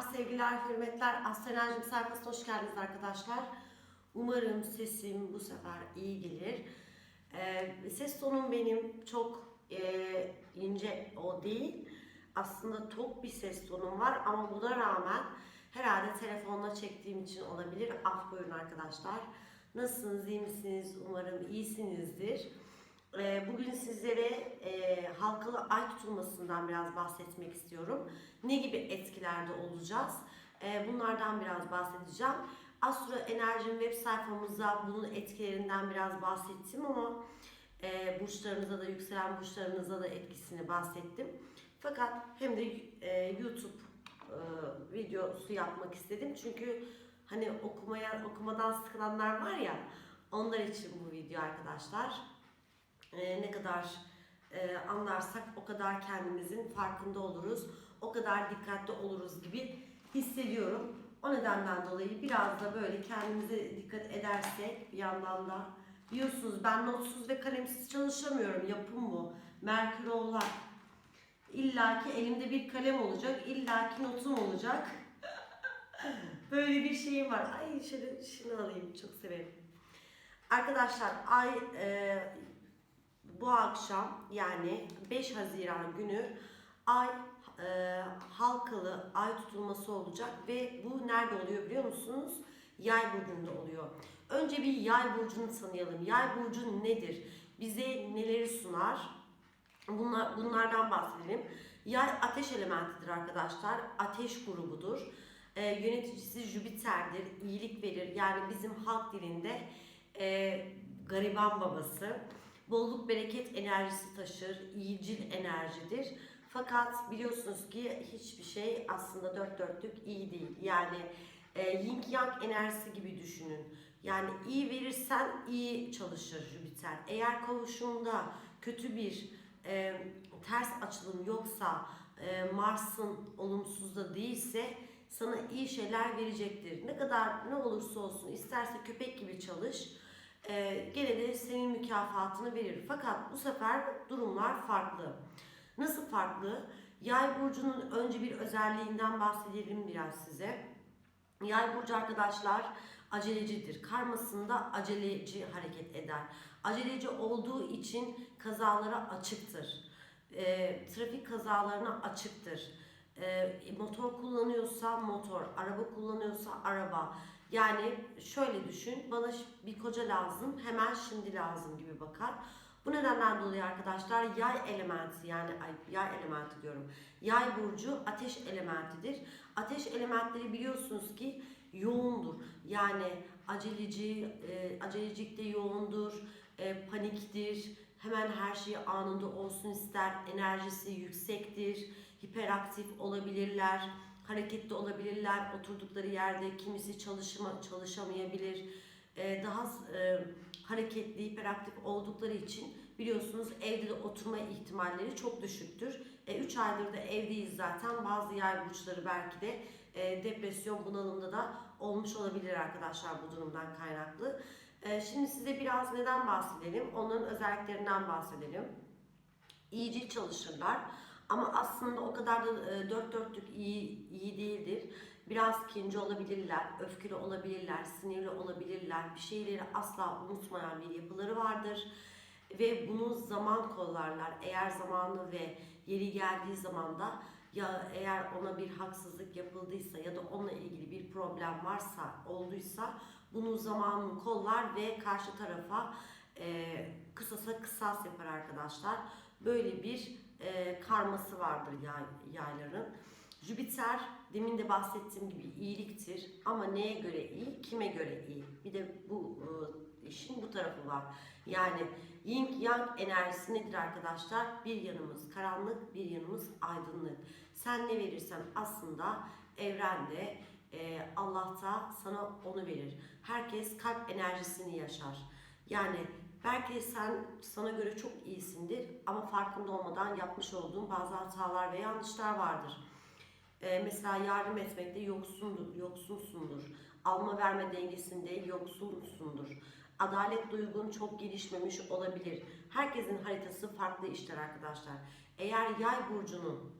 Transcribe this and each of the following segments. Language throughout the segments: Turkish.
Selamlar, sevgiler, hürmetler. Astroenerjim sayfasına hoş geldiniz arkadaşlar. Umarım sesim bu sefer iyi gelir. Ee, ses tonum benim çok e, ince o değil. Aslında tok bir ses tonum var ama buna rağmen herhalde telefonla çektiğim için olabilir. Af buyurun arkadaşlar. Nasılsınız, iyi misiniz? Umarım iyisinizdir. Ee, Bugün sizlere e, halkalı ay tutulmasından biraz bahsetmek istiyorum. Ne gibi etkilerde olacağız? E, bunlardan biraz bahsedeceğim. Astro Enerjim web sayfamızda bunun etkilerinden biraz bahsettim ama e, burçlarınıza da yükselen burçlarınıza da etkisini bahsettim. Fakat hem de e, YouTube e, videosu yapmak istedim. Çünkü hani okumaya okumadan sıkılanlar var ya onlar için bu video arkadaşlar e, ne kadar e, anlarsak o kadar kendimizin farkında oluruz, o kadar dikkatli oluruz gibi hissediyorum. O nedenden dolayı biraz da böyle kendimize dikkat edersek bir yandan da biliyorsunuz ben notsuz ve kalemsiz çalışamıyorum. Yapım bu. Merkür oğlak. İlla ki elimde bir kalem olacak, illa ki notum olacak. Böyle bir şeyim var. Ay şöyle şunu alayım, çok severim. Arkadaşlar ay e, bu akşam yani 5 Haziran günü ay e, halkalı ay tutulması olacak ve bu nerede oluyor biliyor musunuz? Yay burcunda oluyor. Önce bir yay burcunu tanıyalım. Yay burcu nedir? Bize neleri sunar? Bunlar, bunlardan bahsedelim. Yay ateş elementidir arkadaşlar. Ateş grubudur. E, yöneticisi Jüpiter'dir. İyilik verir. Yani bizim halk dilinde e, gariban babası. Bolluk bereket enerjisi taşır. iyicil enerjidir. Fakat biliyorsunuz ki hiçbir şey aslında dört dörtlük iyi değil. Yani e, yin yang enerjisi gibi düşünün. Yani iyi verirsen iyi çalışır Jüpiter. Eğer kavuşumda kötü bir e, ters açılım yoksa e, Mars'ın olumsuz da değilse sana iyi şeyler verecektir. Ne kadar ne olursa olsun isterse köpek gibi çalış e, gene de senin mükafatını verir. Fakat bu sefer durumlar farklı. Nasıl farklı? Yay burcunun önce bir özelliğinden bahsedelim biraz size. Yay burcu arkadaşlar acelecidir. Karmasında aceleci hareket eder. Aceleci olduğu için kazalara açıktır. E, trafik kazalarına açıktır. E, motor kullanıyorsa motor, araba kullanıyorsa araba. Yani şöyle düşün, bana bir koca lazım, hemen şimdi lazım gibi bakar. Bu nedenden dolayı arkadaşlar yay elementi yani ay, yay elementi diyorum. Yay burcu ateş elementidir. Ateş elementleri biliyorsunuz ki yoğundur. Yani aceleci, e, acelecilikte yoğundur, e, paniktir, hemen her şey anında olsun ister, enerjisi yüksektir, hiperaktif olabilirler, hareketli olabilirler, oturdukları yerde kimisi çalışma, çalışamayabilir, e, daha e, hareketli, hiperaktif oldukları için biliyorsunuz evde de oturma ihtimalleri çok düşüktür. 3 aydır da evdeyiz zaten. Bazı yay burçları belki de e, depresyon bunalımda da olmuş olabilir arkadaşlar bu durumdan kaynaklı. E, şimdi size biraz neden bahsedelim? Onların özelliklerinden bahsedelim. İyice çalışırlar. Ama aslında o kadar da e, dört dörtlük iyi, iyi değildir. Biraz kinci olabilirler, öfkeli olabilirler, sinirli olabilirler. Bir şeyleri asla unutmayan bir yapıları vardır. Ve bunu zaman kollarlar. Eğer zamanı ve yeri geldiği zaman da ya eğer ona bir haksızlık yapıldıysa ya da onunla ilgili bir problem varsa, olduysa bunu zamanını kollar ve karşı tarafa e, kısasa kısas yapar arkadaşlar. Böyle bir e, karması vardır yay, yayların. Jüpiter demin de bahsettiğim gibi iyiliktir ama neye göre iyi, kime göre iyi? Bir de bu e, işin bu tarafı var. Yani yin yang enerjisi nedir arkadaşlar? Bir yanımız karanlık, bir yanımız aydınlık. Sen ne verirsen aslında evrende e, Allah da sana onu verir. Herkes kalp enerjisini yaşar. Yani belki sen sana göre çok iyisindir ama farkında olmadan yapmış olduğun bazı hatalar ve yanlışlar vardır. Ee, mesela yardım etmekte yoksundur, yoksunsundur. Alma verme dengesinde yoksunsundur. Adalet duygun çok gelişmemiş olabilir. Herkesin haritası farklı işler arkadaşlar. Eğer yay burcunun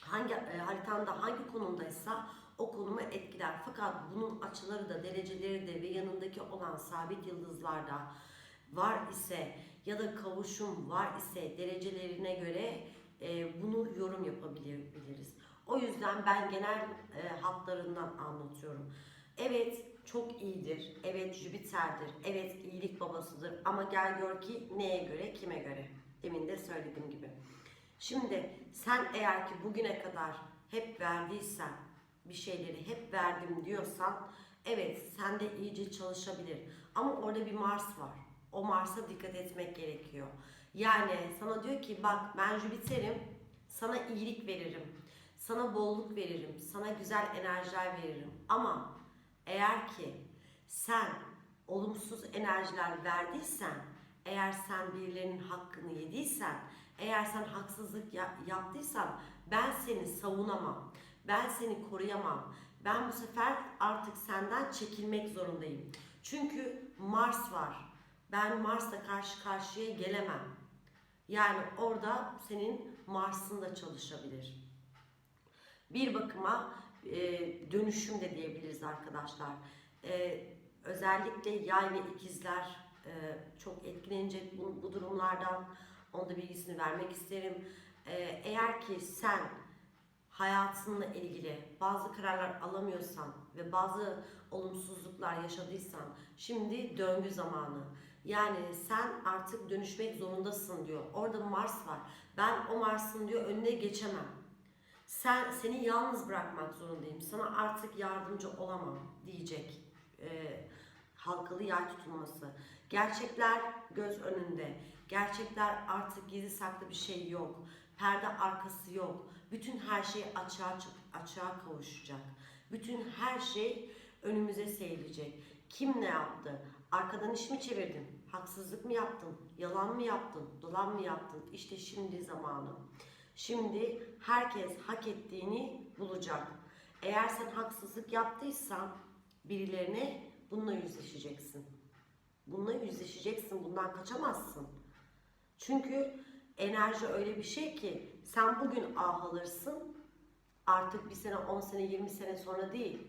hangi e, haritanda hangi konumdaysa o konumu etkiler. Fakat bunun açıları da dereceleri de ve yanındaki olan sabit yıldızlarda var ise ya da kavuşum var ise derecelerine göre e, bunu yorum yapabiliriz. O yüzden ben genel e, hatlarından anlatıyorum. Evet çok iyidir. Evet Jüpiter'dir. Evet iyilik babasıdır. Ama gel gör ki neye göre, kime göre. Demin de söylediğim gibi. Şimdi sen eğer ki bugüne kadar hep verdiysen, bir şeyleri hep verdim diyorsan, evet sen de iyice çalışabilir. Ama orada bir Mars var. O Mars'a dikkat etmek gerekiyor. Yani sana diyor ki bak ben Jüpiter'im, sana iyilik veririm, sana bolluk veririm, sana güzel enerjiler veririm. Ama eğer ki sen olumsuz enerjiler verdiysen, eğer sen birilerinin hakkını yediysen, eğer sen haksızlık ya- yaptıysan ben seni savunamam. Ben seni koruyamam. Ben bu sefer artık senden çekilmek zorundayım. Çünkü Mars var. Ben Mars'la karşı karşıya gelemem. Yani orada senin Mars'ın da çalışabilir. Bir bakıma e, dönüşüm de diyebiliriz arkadaşlar. E, özellikle yay ve ikizler e, çok etkilenecek bu, bu durumlardan. Onu da bilgisini vermek isterim. E, eğer ki sen hayatınla ilgili bazı kararlar alamıyorsan ve bazı olumsuzluklar yaşadıysan şimdi döngü zamanı. Yani sen artık dönüşmek zorundasın diyor. Orada Mars var. Ben o Mars'ın diyor önüne geçemem. Sen seni yalnız bırakmak zorundayım. Sana artık yardımcı olamam diyecek. Ee, halkalı yay tutulması. Gerçekler göz önünde. Gerçekler artık gizli saklı bir şey yok. Perde arkası yok. Bütün her şey açığa açığa kavuşacak. Bütün her şey önümüze seyilecek. Kim ne yaptı? Arkadan iş mi çevirdin? Haksızlık mı yaptın? Yalan mı yaptın? Dolan mı yaptın? İşte şimdi zamanı. Şimdi herkes hak ettiğini bulacak. Eğer sen haksızlık yaptıysan birilerine bununla yüzleşeceksin. Bununla yüzleşeceksin. Bundan kaçamazsın. Çünkü enerji öyle bir şey ki sen bugün ah alırsın artık bir sene, 10 sene, 20 sene sonra değil.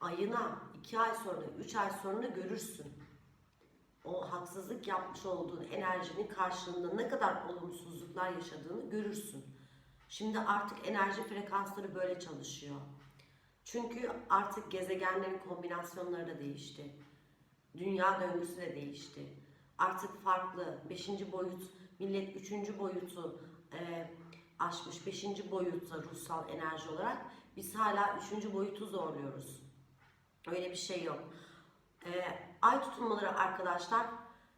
Ayına, 2 ay sonra, 3 ay sonra görürsün. O haksızlık yapmış olduğun enerjinin karşılığında ne kadar olumsuzluklar yaşadığını görürsün. Şimdi artık enerji frekansları böyle çalışıyor. Çünkü artık gezegenlerin kombinasyonları da değişti. Dünya döngüsü de değişti. Artık farklı. Beşinci boyut, millet üçüncü boyutu e, aşmış. Beşinci boyutta ruhsal enerji olarak biz hala üçüncü boyutu zorluyoruz. Öyle bir şey yok. E, ay tutulmaları arkadaşlar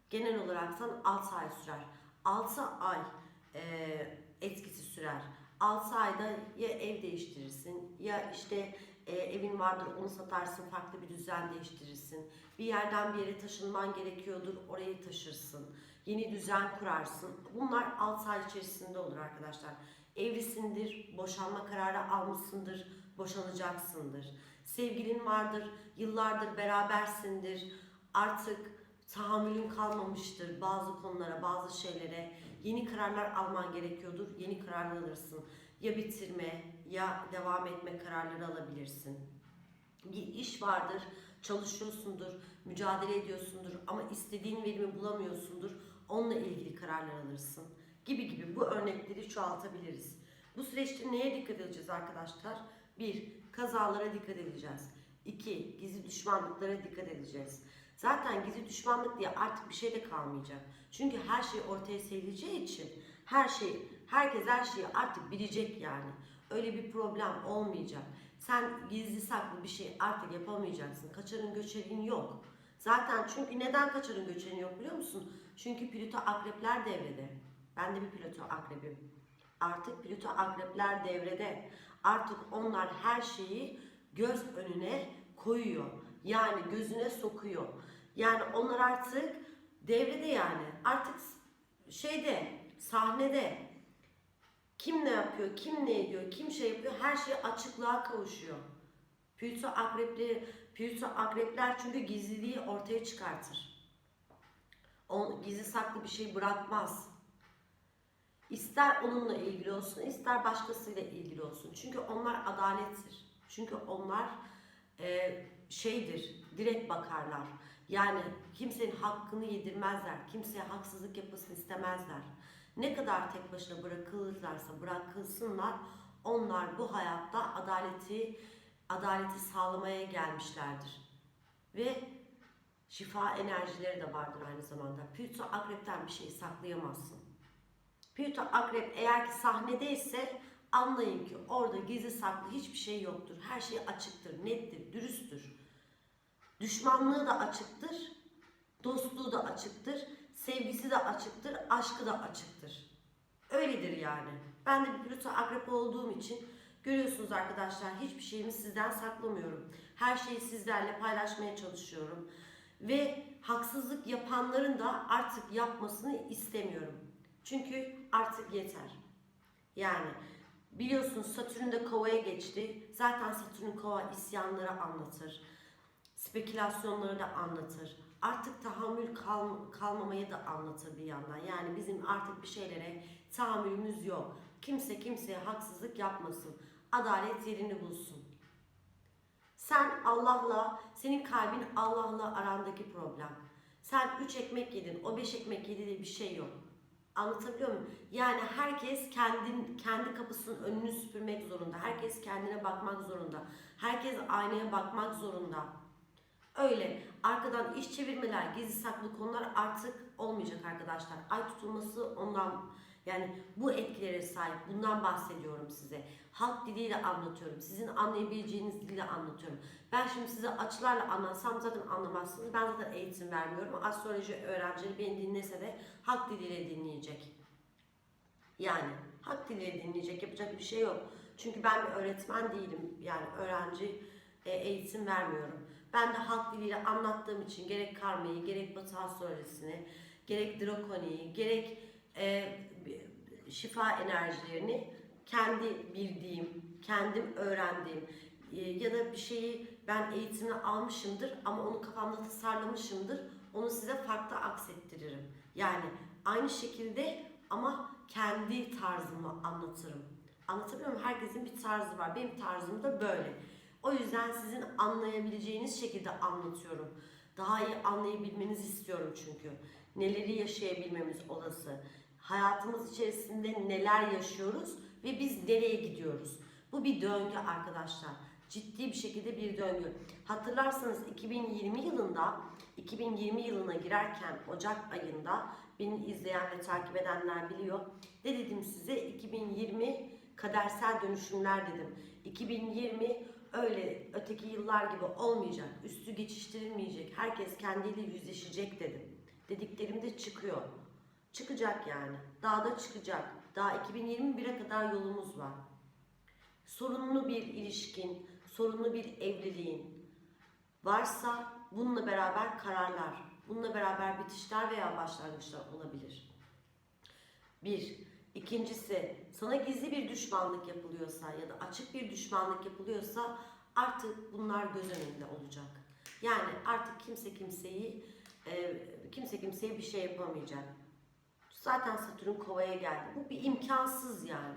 genel olaraktan 6 ay sürer. 6 ay e, etkisi sürer. 6 ayda ya ev değiştirirsin ya işte e, evin vardır onu satarsın farklı bir düzen değiştirirsin. Bir yerden bir yere taşınman gerekiyordur orayı taşırsın. Yeni düzen kurarsın. Bunlar 6 ay içerisinde olur arkadaşlar. Evlisindir, boşanma kararı almışsındır, boşanacaksındır. Sevgilin vardır, yıllardır berabersindir. Artık tahammülün kalmamıştır bazı konulara, bazı şeylere. Yeni kararlar alman gerekiyordur. Yeni kararlar alırsın. Ya bitirme ya devam etme kararları alabilirsin. Bir iş vardır, çalışıyorsundur, mücadele ediyorsundur ama istediğin verimi bulamıyorsundur. Onunla ilgili kararlar alırsın. Gibi gibi bu örnekleri çoğaltabiliriz. Bu süreçte neye dikkat edeceğiz arkadaşlar? Bir, kazalara dikkat edeceğiz. İki, gizli düşmanlıklara dikkat edeceğiz. Zaten gizli düşmanlık diye artık bir şey de kalmayacak. Çünkü her şey ortaya serileceği için her şey, herkes her şeyi artık bilecek yani. Öyle bir problem olmayacak. Sen gizli saklı bir şey artık yapamayacaksın. Kaçarın göçerin yok. Zaten çünkü neden kaçarın göçerin yok biliyor musun? Çünkü Plüto akrepler devrede. Ben de bir Plüto akrebim. Artık Plüto akrepler devrede. Artık onlar her şeyi göz önüne koyuyor. Yani gözüne sokuyor. Yani onlar artık devrede yani. Artık şeyde, sahnede kim ne yapıyor, kim ne ediyor, kim şey yapıyor her şey açıklığa kavuşuyor. Plüto akrepleri, Plüto akrepler çünkü gizliliği ortaya çıkartır. O gizli saklı bir şey bırakmaz. İster onunla ilgili olsun, ister başkasıyla ilgili olsun. Çünkü onlar adalettir. Çünkü onlar e, şeydir, direkt bakarlar. Yani kimsenin hakkını yedirmezler. Kimseye haksızlık yapmasını istemezler. Ne kadar tek başına bırakılırlarsa bırakılsınlar. Onlar bu hayatta adaleti adaleti sağlamaya gelmişlerdir. Ve şifa enerjileri de vardır aynı zamanda. Plüto akrepten bir şey saklayamazsın. Plüto akrep eğer ki sahnedeyse anlayın ki orada gizli saklı hiçbir şey yoktur. Her şey açıktır, nettir, dürüsttür. Düşmanlığı da açıktır, dostluğu da açıktır, sevgisi de açıktır, aşkı da açıktır. Öyledir yani. Ben de bir Plüto akrep olduğum için görüyorsunuz arkadaşlar hiçbir şeyimi sizden saklamıyorum. Her şeyi sizlerle paylaşmaya çalışıyorum. Ve haksızlık yapanların da artık yapmasını istemiyorum. Çünkü artık yeter. Yani biliyorsunuz Satürn de kovaya geçti. Zaten Satürn kova isyanları anlatır. Spekülasyonları da anlatır. Artık tahammül kal- kalmamayı da anlatır bir yandan. Yani bizim artık bir şeylere tahammülümüz yok. Kimse kimseye haksızlık yapmasın. Adalet yerini bulsun. Sen Allah'la, senin kalbin Allah'la arandaki problem. Sen üç ekmek yedin, o beş ekmek yedi diye bir şey yok. Anlatabiliyor muyum? Yani herkes kendin, kendi kapısının önünü süpürmek zorunda. Herkes kendine bakmak zorunda. Herkes aynaya bakmak zorunda. Öyle arkadan iş çevirmeler, gizli saklı konular artık olmayacak arkadaşlar. Ay tutulması ondan yani bu etkilere sahip. Bundan bahsediyorum size. Halk diliyle anlatıyorum. Sizin anlayabileceğiniz dille anlatıyorum. Ben şimdi size açılarla anlatsam zaten anlamazsınız. Ben zaten eğitim vermiyorum. Astroloji öğrencileri beni dinlese de halk diliyle dinleyecek. Yani halk diliyle dinleyecek. Yapacak bir şey yok. Çünkü ben bir öğretmen değilim. Yani öğrenci e, eğitim vermiyorum. Ben de halk diliyle anlattığım için gerek karmayı, gerek batı astrolojisini, gerek drakoniyi, gerek e, şifa enerjilerini kendi bildiğim, kendim öğrendiğim e, ya da bir şeyi ben eğitimini almışımdır ama onu kafamda tasarlamışımdır. Onu size farklı aksettiririm. Yani aynı şekilde ama kendi tarzımı anlatırım. Anlatabiliyor muyum? Herkesin bir tarzı var. Benim tarzım da böyle. O yüzden sizin anlayabileceğiniz şekilde anlatıyorum. Daha iyi anlayabilmenizi istiyorum çünkü. Neleri yaşayabilmemiz olası. Hayatımız içerisinde neler yaşıyoruz ve biz nereye gidiyoruz? Bu bir döngü arkadaşlar. Ciddi bir şekilde bir döngü. Hatırlarsanız 2020 yılında 2020 yılına girerken Ocak ayında beni izleyen ve takip edenler biliyor. Ne dedim size? 2020 kadersel dönüşümler dedim. 2020 öyle öteki yıllar gibi olmayacak. Üstü geçiştirilmeyecek. Herkes kendiyle yüzleşecek dedim. Dediklerim de çıkıyor. Çıkacak yani. Daha da çıkacak. Daha 2021'e kadar yolumuz var. Sorunlu bir ilişkin, sorunlu bir evliliğin varsa bununla beraber kararlar, bununla beraber bitişler veya başlangıçlar olabilir. Bir. İkincisi, sana gizli bir düşmanlık yapılıyorsa ya da açık bir düşmanlık yapılıyorsa artık bunlar göz önünde olacak. Yani artık kimse kimseyi e, kimse kimseye bir şey yapamayacak. Zaten Satürn kovaya geldi. Bu bir imkansız yani.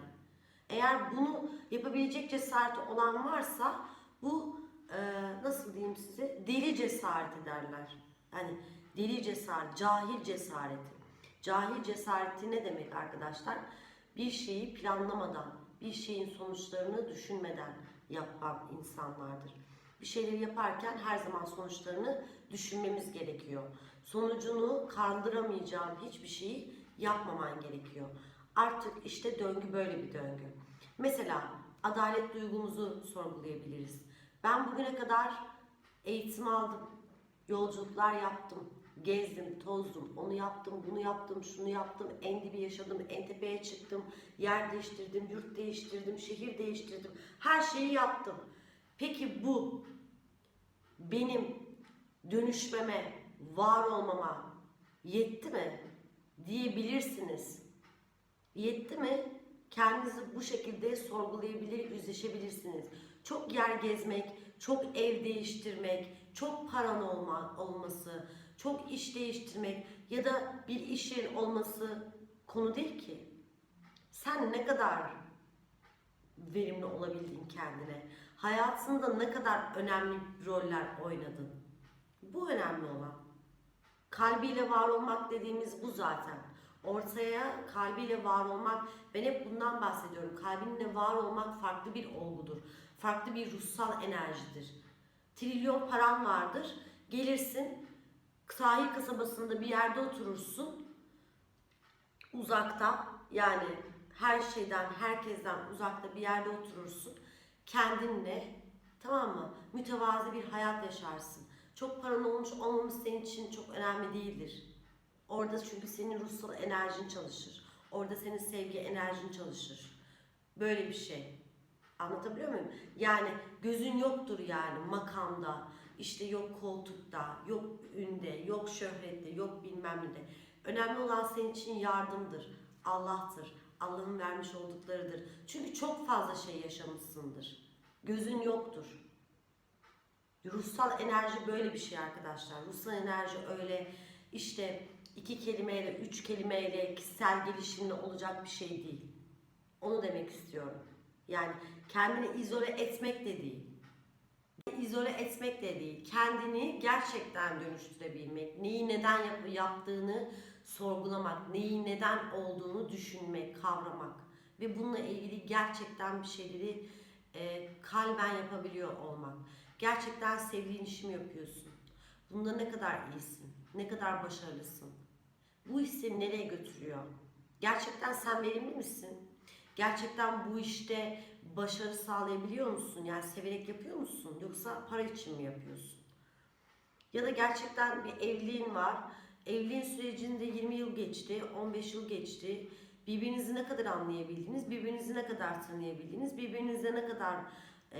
Eğer bunu yapabilecek cesareti olan varsa bu e, nasıl diyeyim size deli cesareti derler. Yani deli cesaret, cahil cesareti. Cahil cesareti ne demek arkadaşlar? Bir şeyi planlamadan, bir şeyin sonuçlarını düşünmeden yapan insanlardır. Bir şeyleri yaparken her zaman sonuçlarını düşünmemiz gerekiyor. Sonucunu kaldıramayacağın hiçbir şeyi yapmaman gerekiyor. Artık işte döngü böyle bir döngü. Mesela adalet duygumuzu sorgulayabiliriz. Ben bugüne kadar eğitim aldım, yolculuklar yaptım, gezdim, tozdum, onu yaptım, bunu yaptım, şunu yaptım, en dibi yaşadım, en tepeye çıktım, yer değiştirdim, yurt değiştirdim, şehir değiştirdim, her şeyi yaptım. Peki bu benim dönüşmeme, var olmama yetti mi? Diyebilirsiniz. Yetti mi? Kendinizi bu şekilde sorgulayabilir, yüzleşebilirsiniz. Çok yer gezmek, çok ev değiştirmek, çok paran olma, olması, çok iş değiştirmek ya da bir iş yerin olması konu değil ki. Sen ne kadar verimli olabildin kendine? Hayatında ne kadar önemli roller oynadın. Bu önemli olan. Kalbiyle var olmak dediğimiz bu zaten. Ortaya kalbiyle var olmak, ben hep bundan bahsediyorum. Kalbinle var olmak farklı bir olgudur. Farklı bir ruhsal enerjidir. Trilyon paran vardır. Gelirsin, sahil kasabasında bir yerde oturursun. Uzakta, yani her şeyden, herkesten uzakta bir yerde oturursun. Kendinle, tamam mı? Mütevazi bir hayat yaşarsın. Çok paran olmuş olmamış senin için çok önemli değildir. Orada çünkü senin ruhsal enerjin çalışır. Orada senin sevgi enerjin çalışır. Böyle bir şey. Anlatabiliyor muyum? Yani gözün yoktur yani makamda, işte yok koltukta, yok ünde, yok şöhrette, yok bilmem ne. Önemli olan senin için yardımdır. Allah'tır. Allah'ın vermiş olduklarıdır. Çünkü çok fazla şey yaşamışsındır. Gözün yoktur. Ruhsal enerji böyle bir şey arkadaşlar. Ruhsal enerji öyle işte iki kelimeyle, üç kelimeyle kişisel gelişimle olacak bir şey değil. Onu demek istiyorum. Yani kendini izole etmek de değil. İzole etmek de değil. Kendini gerçekten dönüştürebilmek, neyi neden yap- yaptığını sorgulamak, neyi neden olduğunu düşünmek, kavramak ve bununla ilgili gerçekten bir şeyleri e, kalben yapabiliyor olmak. Gerçekten sevdiğin işi mi yapıyorsun? Bunda ne kadar iyisin? Ne kadar başarılısın? Bu iş seni nereye götürüyor? Gerçekten sen verimli misin? Gerçekten bu işte başarı sağlayabiliyor musun? Yani severek yapıyor musun? Yoksa para için mi yapıyorsun? Ya da gerçekten bir evliliğin var. Evliliğin sürecinde 20 yıl geçti, 15 yıl geçti. Birbirinizi ne kadar anlayabildiniz, birbirinizi ne kadar tanıyabildiniz, birbirinize ne kadar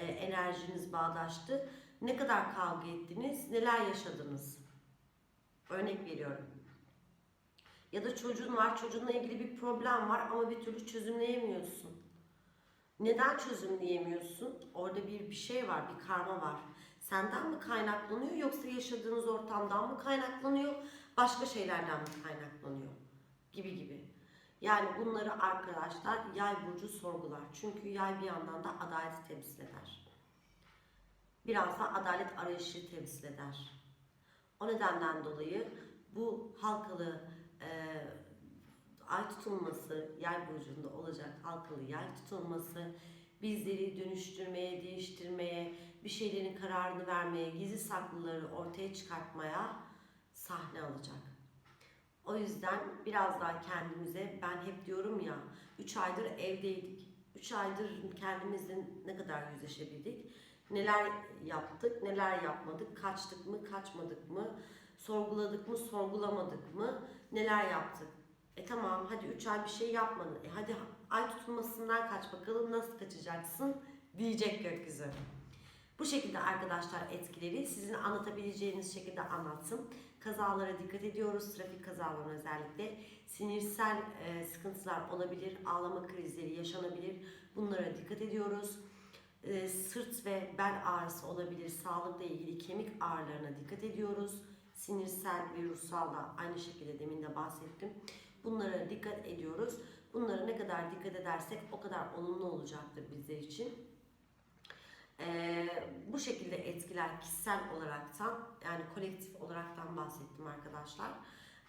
e, enerjiniz bağdaştı, ne kadar kavga ettiniz, neler yaşadınız? Örnek veriyorum. Ya da çocuğun var, çocuğunla ilgili bir problem var ama bir türlü çözümleyemiyorsun. Neden çözümleyemiyorsun? Orada bir bir şey var, bir karma var. Senden mi kaynaklanıyor yoksa yaşadığınız ortamdan mı kaynaklanıyor? Başka şeylerden mi kaynaklanıyor? Gibi gibi. Yani bunları arkadaşlar yay burcu sorgular. Çünkü yay bir yandan da adaleti temsil eder. Biraz da adalet arayışı temsil eder. O nedenden dolayı bu halkalı e, ay tutulması, yay burcunda olacak halkalı yay tutulması bizleri dönüştürmeye, değiştirmeye, bir şeylerin kararını vermeye, gizli saklıları ortaya çıkartmaya sahne alacak. O yüzden biraz daha kendimize, ben hep diyorum ya, 3 aydır evdeydik. 3 aydır kendimizle ne kadar yüzleşebildik? Neler yaptık, neler yapmadık, kaçtık mı, kaçmadık mı, sorguladık mı, sorgulamadık mı, neler yaptık? E tamam hadi 3 ay bir şey yapmadın. E hadi ay tutulmasından kaç bakalım nasıl kaçacaksın diyecek gökyüzü. Bu şekilde arkadaşlar etkileri sizin anlatabileceğiniz şekilde anlattım. Kazalara dikkat ediyoruz. Trafik kazalarına özellikle. Sinirsel e, sıkıntılar olabilir. Ağlama krizleri yaşanabilir. Bunlara dikkat ediyoruz. E, sırt ve bel ağrısı olabilir. Sağlıkla ilgili kemik ağrılarına dikkat ediyoruz. Sinirsel ve ruhsal da aynı şekilde demin de bahsettim. Bunlara dikkat ediyoruz. Bunlara ne kadar dikkat edersek o kadar olumlu olacaktır bizler için. Ee, bu şekilde etkiler kişisel olaraktan yani kolektif olaraktan bahsettim arkadaşlar.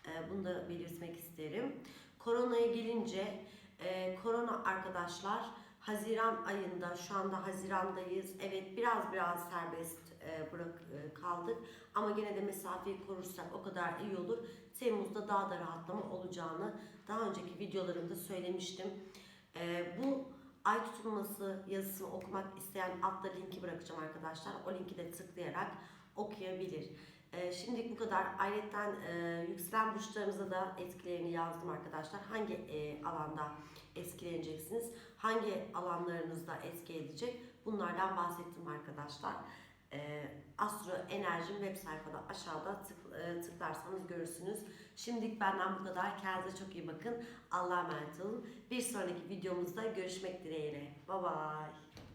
Ee, bunu da belirtmek isterim. Koronaya gelince e, korona arkadaşlar Haziran ayında şu anda Haziran'dayız. Evet biraz biraz serbest e, bırak e, kaldık ama gene de mesafeyi korursak o kadar iyi olur. Temmuz'da daha da rahatlama olacağını daha önceki videolarımda söylemiştim. E, bu ay tutulması yazısını okumak isteyen altta linki bırakacağım arkadaşlar. O linki de tıklayarak okuyabilir. E, şimdilik bu kadar. Ayrıca e, yükselen burçlarınıza da etkilerini yazdım arkadaşlar. Hangi e, alanda etkileneceksiniz? Hangi alanlarınızda etki edecek? Bunlardan bahsettim arkadaşlar. E, Astro Enerjim web sayfada aşağıda tık, e, tıklarsanız görürsünüz. Şimdilik benden bu kadar. Kendinize çok iyi bakın. Allah'a emanet olun. Bir sonraki videomuzda görüşmek dileğiyle. Bye bye.